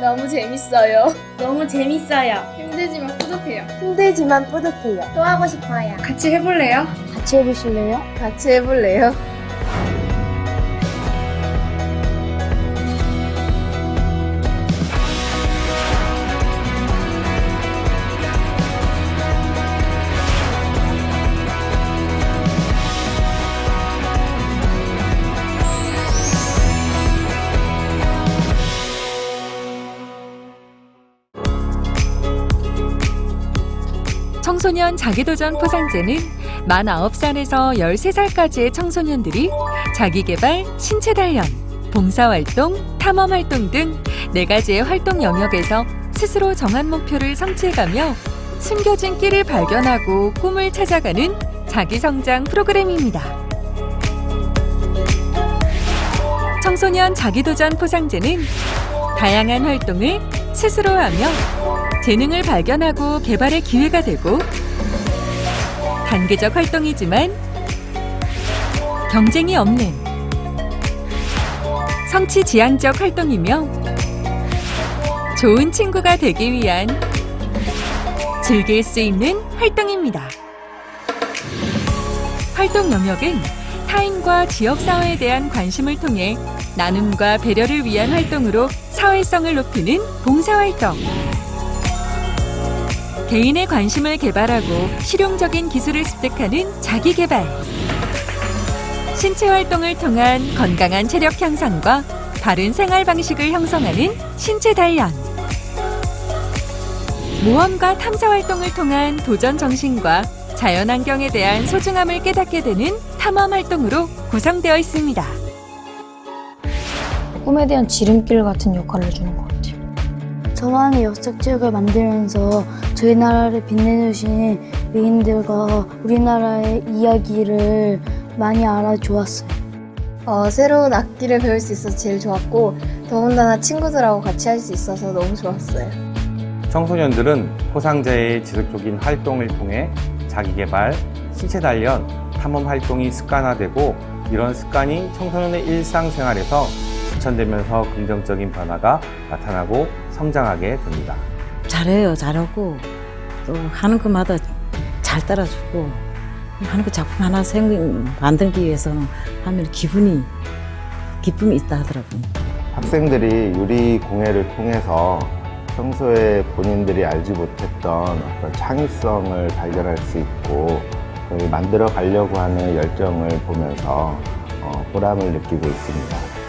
너무 재밌어요. 너무 재밌어요. 힘들지만 뿌듯해요. 힘들지만 뿌듯해요. 또 하고 싶어요. 같이 해볼래요? 같이 해보실래요? 같이 해볼래요? 청소년 자기도전 포상제는 만 9살에서 13살까지의 청소년들이 자기개발, 신체 단련, 봉사활동, 탐험활동 등네 가지의 활동 영역에서 스스로 정한 목표를 성취해가며 숨겨진 끼를 발견하고 꿈을 찾아가는 자기성장 프로그램입니다. 청소년 자기도전 포상제는 다양한 활동을 스스로 하며 재능을 발견하고 개발의 기회가 되고 단계적 활동이지만 경쟁이 없는 성취 지향적 활동이며 좋은 친구가 되기 위한 즐길 수 있는 활동입니다. 활동 영역은 타인과 지역사회에 대한 관심을 통해 나눔과 배려를 위한 활동으로 사회성을 높이는 봉사활동. 개인의 관심을 개발하고 실용적인 기술을 습득하는 자기 개발. 신체 활동을 통한 건강한 체력 향상과 바른 생활 방식을 형성하는 신체 단련. 모험과 탐사 활동을 통한 도전 정신과 자연 환경에 대한 소중함을 깨닫게 되는 탐험 활동으로 구성되어 있습니다. 꿈에 대한 지름길 같은 역할을 주는 것 같아요. 저만의 역사책을 만들면서 저희 나라를 빛내주신 외인들과 우리나라의 이야기를 많이 알아주었어요. 어, 새로운 악기를 배울 수 있어서 제일 좋았고 더군다나 친구들하고 같이 할 수 있어서 너무 좋았어요. 청소년들은 포상제의 지속적인 활동을 통해 자기개발, 신체 단련, 탐험 활동이 습관화되고 이런 습관이 청소년의 일상생활에서 실천되면서 긍정적인 변화가 나타나고 성장하게 됩니다. 잘해요, 잘하고 또 하는 것마다 잘 따라주고 하는 그 작품 하나 생 만들기 위해서는 하면 기분이 기쁨이 있다 하더라고요. 학생들이 유리 공예를 통해서 평소에 본인들이 알지 못했던 어떤 창의성을 발견할 수 있고 그 만들어 가려고 하는 열정을 보면서 어, 보람을 느끼고 있습니다.